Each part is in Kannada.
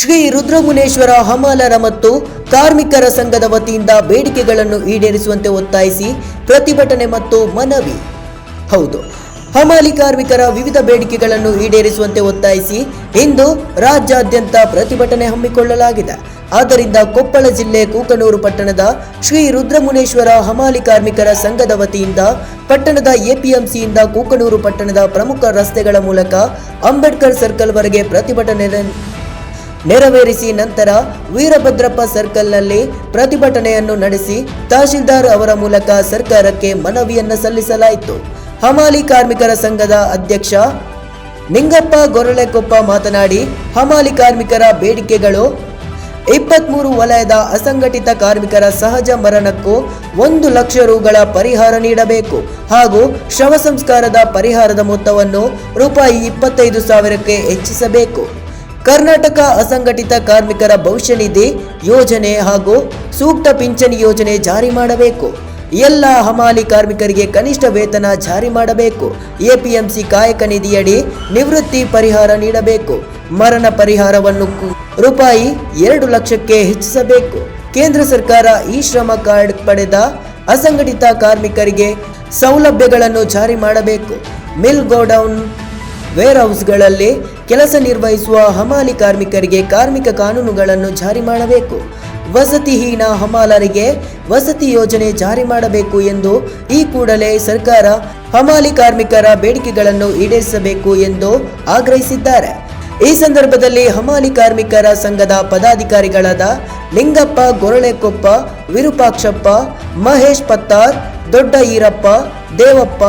ಶ್ರೀ ರುದ್ರಮುನೇಶ್ವರ ಹಮಾಲರ ಮತ್ತು ಕಾರ್ಮಿಕರ ಸಂಘದ ವತಿಯಿಂದ ಬೇಡಿಕೆಗಳನ್ನು ಈಡೇರಿಸುವಂತೆ ಒತ್ತಾಯಿಸಿ ಪ್ರತಿಭಟನೆ ಮತ್ತು ಮನವಿ. ಹೌದು, ಹಮಾಲಿ ಕಾರ್ಮಿಕರ ವಿವಿಧ ಬೇಡಿಕೆಗಳನ್ನು ಈಡೇರಿಸುವಂತೆ ಒತ್ತಾಯಿಸಿ ಇಂದು ರಾಜ್ಯಾದ್ಯಂತ ಪ್ರತಿಭಟನೆ ಹಮ್ಮಿಕೊಳ್ಳಲಾಗಿದೆ. ಆದ್ದರಿಂದ ಕೊಪ್ಪಳ ಜಿಲ್ಲೆ ಕೂಕನೂರು ಪಟ್ಟಣದ ಶ್ರೀ ರುದ್ರಮುನೇಶ್ವರ ಹಮಾಲಿ ಕಾರ್ಮಿಕರ ಸಂಘದ ವತಿಯಿಂದ ಪಟ್ಟಣದ ಎಪಿಎಂಸಿಯಿಂದ ಕೂಕನೂರು ಪಟ್ಟಣದ ಪ್ರಮುಖ ರಸ್ತೆಗಳ ಮೂಲಕ ಅಂಬೇಡ್ಕರ್ ಸರ್ಕಲ್ ವರೆಗೆ ಪ್ರತಿಭಟನೆ ನೆರವೇರಿಸಿ ನಂತರ ವೀರಭದ್ರಪ್ಪ ಸರ್ಕಲ್ನಲ್ಲಿ ಪ್ರತಿಭಟನೆಯನ್ನು ನಡೆಸಿ ತಹಶೀಲ್ದಾರ್ ಅವರ ಮೂಲಕ ಸರ್ಕಾರಕ್ಕೆ ಮನವಿಯನ್ನು ಸಲ್ಲಿಸಲಾಯಿತು. ಹಮಾಲಿ ಕಾರ್ಮಿಕರ ಸಂಘದ ಅಧ್ಯಕ್ಷ ನಿಂಗಪ್ಪ ಗೊರಳೆಕೊಪ್ಪ ಮಾತನಾಡಿ, ಹಮಾಲಿ ಕಾರ್ಮಿಕರ ಬೇಡಿಕೆಗಳು ಇಪ್ಪತ್ಮೂರು ವಲಯದ ಅಸಂಘಟಿತ ಕಾರ್ಮಿಕರ ಸಹಜ ಮರಣಕ್ಕೂ ಒಂದು ಲಕ್ಷ ರುಗಳ ಪರಿಹಾರ ನೀಡಬೇಕು ಹಾಗೂ ಶವ ಸಂಸ್ಕಾರದ ಪರಿಹಾರದ ಮೊತ್ತವನ್ನು ರೂಪಾಯಿ ಇಪ್ಪತ್ತೈದು ಸಾವಿರಕ್ಕೆ ಹೆಚ್ಚಿಸಬೇಕು. ಕರ್ನಾಟಕ ಅಸಂಘಟಿತ ಕಾರ್ಮಿಕರ ಭವಿಷ್ಯ ನಿಧಿ ಯೋಜನೆ ಹಾಗೂ ಸೂಕ್ತ ಪಿಂಚಣಿ ಯೋಜನೆ ಜಾರಿ ಮಾಡಬೇಕು. ಎಲ್ಲ ಹಮಾಲಿ ಕಾರ್ಮಿಕರಿಗೆ ಕನಿಷ್ಠ ವೇತನ ಜಾರಿ ಮಾಡಬೇಕು. ಎಪಿಎಂಸಿ ಕಾಯಕ ನಿಧಿಯಡಿ ನಿವೃತ್ತಿ ಪರಿಹಾರ ನೀಡಬೇಕು. ಮರಣ ಪರಿಹಾರವನ್ನು ರೂಪಾಯಿ ಎರಡು ಲಕ್ಷಕ್ಕೆ ಹೆಚ್ಚಿಸಬೇಕು. ಕೇಂದ್ರ ಸರ್ಕಾರ ಈ ಶ್ರಮ ಕಾರ್ಡ್ ಪಡೆದ ಅಸಂಘಟಿತ ಕಾರ್ಮಿಕರಿಗೆ ಸೌಲಭ್ಯಗಳನ್ನು ಜಾರಿ ಮಾಡಬೇಕು. ಮಿಲ್ ಗೋಡೌನ್ ವೇರ್ಹೌಸ್ಗಳಲ್ಲಿ ಕೆಲಸ ನಿರ್ವಹಿಸುವ ಹಮಾಲಿ ಕಾರ್ಮಿಕರಿಗೆ ಕಾರ್ಮಿಕ ಕಾನೂನುಗಳನ್ನು ಜಾರಿ ಮಾಡಬೇಕು. ವಸತಿಹೀನ ಹಮಾಲರಿಗೆ ವಸತಿ ಯೋಜನೆ ಜಾರಿ ಮಾಡಬೇಕು ಎಂದು ಈ ಕೂಡಲೇ ಸರ್ಕಾರ ಹಮಾಲಿ ಕಾರ್ಮಿಕರ ಬೇಡಿಕೆಗಳನ್ನು ಈಡೇರಿಸಬೇಕು ಎಂದು ಆಗ್ರಹಿಸಿದ್ದಾರೆ. ಈ ಸಂದರ್ಭದಲ್ಲಿ ಹಮಾಲಿ ಕಾರ್ಮಿಕರ ಸಂಘದ ಪದಾಧಿಕಾರಿಗಳಾದ ಲಿಂಗಪ್ಪ, ಗೊರಳೆಕೊಪ್ಪ, ವಿರೂಪಾಕ್ಷಪ್ಪ, ಮಹೇಶ್ ಪತ್ತಾರ್ ದೊಡ್ಡ ಈರಪ್ಪ ದೇವಪ್ಪ,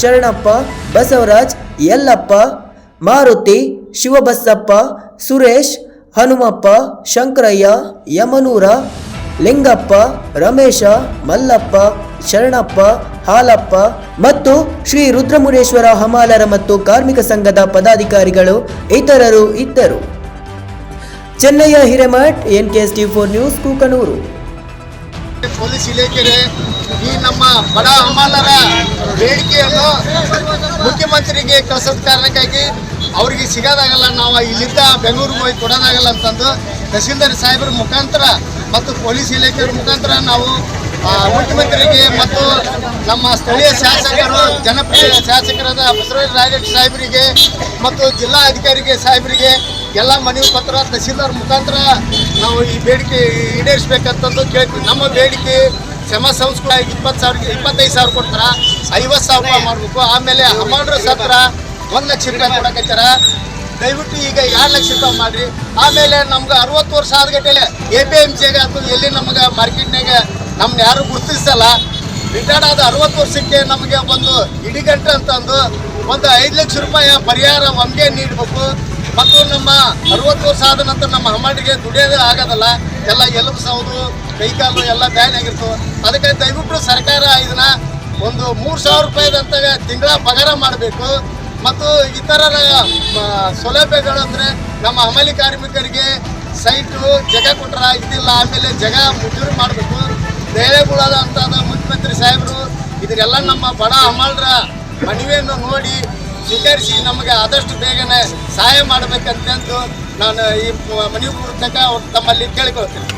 ಶರಣಪ್ಪ, ಬಸವರಾಜ್, ಯಲ್ಲಪ್ಪ, ಮಾರುತಿ ಶಿವಬಸಪ್ಪ, ಸುರೇಶ್, ಹನುಮಪ್ಪ, ಶಂಕರಯ್ಯ, ಯಮನೂರ, ಲಿಂಗಪ್ಪ, ರಮೇಶ, ಮಲ್ಲಪ್ಪ, ಶರಣಪ್ಪ, ಹಾಲಪ್ಪ ಮತ್ತು ಶ್ರೀ ರುದ್ರಮುರೇಶ್ವರ ಹಮಾಲರ ಮತ್ತು ಕಾರ್ಮಿಕ ಸಂಘದ ಪದಾಧಿಕಾರಿಗಳು ಇತರರು ಇದ್ದರು. Chennayya Hiremath N K S T four news, Kuknur. Police ಇಲಾಖೆಗೆ ಈ ನಮ್ಮ ಬಡ ಹಮಾಲರ ಬೇಡಿಕೆಯನ್ನು ಮುಖ್ಯಮಂತ್ರಿಗೆ ಕಳಿಸದ ಕಾರಣಕ್ಕಾಗಿ ಅವರಿಗೆ ಸಿಗೋದಾಗಲ್ಲ, ನಾವು ಇಲ್ಲಿಂದ ಬೆಂಗಳೂರಿಗೆ ಹೋಗಿ ಕೊಡೋದಾಗಲ್ಲ ಅಂತಂದು ತಹಸೀಲ್ದಾರ್ ಸಾಹೇಬರ ಮುಖಾಂತರ ಮತ್ತು ಪೊಲೀಸ್ ಇಲಾಖೆಯವ್ರ ಮುಖಾಂತರ ನಾವು ಮುಖ್ಯಮಂತ್ರಿಗೆ ಮತ್ತು ನಮ್ಮ ಸ್ಥಳೀಯ ಶಾಸಕರು, ಜನಪ್ರಿಯ ಶಾಸಕರಾದ ಬಸವರಾಜ ರಾಯರೆಡ್ಡಿ ಸಾಹೇಬರಿಗೆ ಮತ್ತು ಜಿಲ್ಲಾ ಅಧಿಕಾರಿಗೆ ಸಾಹೇಬರಿಗೆ ಎಲ್ಲ ಮನವಿ ಪತ್ರ ತಹಸೀಲ್ದಾರ್ ಮುಖಾಂತರ ನಾವು ಈ ಬೇಡಿಕೆ ಈಡೇರಿಸಬೇಕಂತಂದು ಕೇಳ್ತೀವಿ. ನಮ್ಮ ಬೇಡಿಕೆ ಸಮ ಸಂಸ್ಕೃತ ಇಪ್ಪತ್ತು ಸಾವಿರ ಇಪ್ಪತ್ತೈದು ಸಾವಿರ ಕೊಡ್ತಾರ, ಐವತ್ತು ಸಾವಿರ ಮಾಡಬೇಕು. ಆಮೇಲೆ ಅಮೌಂಟ್ರ ಸತ್ರ ಒಂದು ಲಕ್ಷ ರೂಪಾಯಿ ಕೊಡಕತ್ತಾರ ದಯವಿಟ್ಟು ಈಗ ಎರಡು ಲಕ್ಷ ರೂಪಾಯಿ ಮಾಡ್ರಿ. ಆಮೇಲೆ ನಮ್ಗೆ ಅರವತ್ತು ವರ್ಷ ಆದ್ಗಟ್ಟಲೆ ಎ ಪಿ ಎಂ ಸಿಗ ಎಲ್ಲಿ ನಮ್ಗೆ ಮಾರ್ಕೆಟ್ನಾಗ ನಮ್ನ ಯಾರು ಗುರುತಿಸಲ್ಲ. ರಿಟೈರ್ಡ್ ಆದ ಅರವತ್ತು ವರ್ಷಕ್ಕೆ ನಮಗೆ ಒಂದು ಇಡಿಗಂಟೆ ಅಂತಂದು ಒಂದು ಐದು ಲಕ್ಷ ರೂಪಾಯಿ ಪರಿಹಾರ ಒಮ್ಗೆ ನೀಡಬೇಕು. ಮತ್ತು ನಮ್ಮ ಅರವತ್ತು ವರ್ಷ ಆದ ನಂತರ ನಮ್ಮ ಹಮಾಡಿಗೆ ದುಡಿಯೋದೇ ಆಗೋದಲ್ಲ. ಎಲ್ಲ ಎಲುಬು ಸೌದು ಕೈಕಾಲು ಎಲ್ಲ ಬ್ಯಾನ್ ಆಗಿರ್ತವೆ. ಅದಕ್ಕೆ ದಯವಿಟ್ಟು ಸರ್ಕಾರ ಇದನ್ನ ಒಂದು ಮೂರು ಸಾವಿರ ರೂಪಾಯಿದಂತ ತಿಂಗಳ ಪಗಾರ ಮಾಡಬೇಕು. ಮತ್ತು ಇತರ ಸೌಲಭ್ಯಗಳು ಅಂದರೆ ನಮ್ಮ ಹಮಾಲಿ ಕಾರ್ಮಿಕರಿಗೆ ಸೈಟು, ಜಗ ಕೊಟ್ರ ಇದಿಲ್ಲ, ಆಮೇಲೆ ಜಗ ಮಂಜೂರು ಮಾಡಬೇಕು. ದೇವೇಗುಳದ ಅಂತ ಮುಖ್ಯಮಂತ್ರಿ ಸಾಹೇಬರು ಇದರೆಲ್ಲ ನಮ್ಮ ಬಡ ಹಮಾಲ್ರ ಮನವಿಯನ್ನು ನೋಡಿ ಸ್ವೀಕರಿಸಿ ನಮಗೆ ಆದಷ್ಟು ಬೇಗನೆ ಸಹಾಯ ಮಾಡಬೇಕಂತಂದು ನಾನು ಈ ಮನವಿ ಪೂರ್ತಕ ತಮ್ಮಲ್ಲಿ ಕೇಳಿಕೊಳ್ತೀನಿ.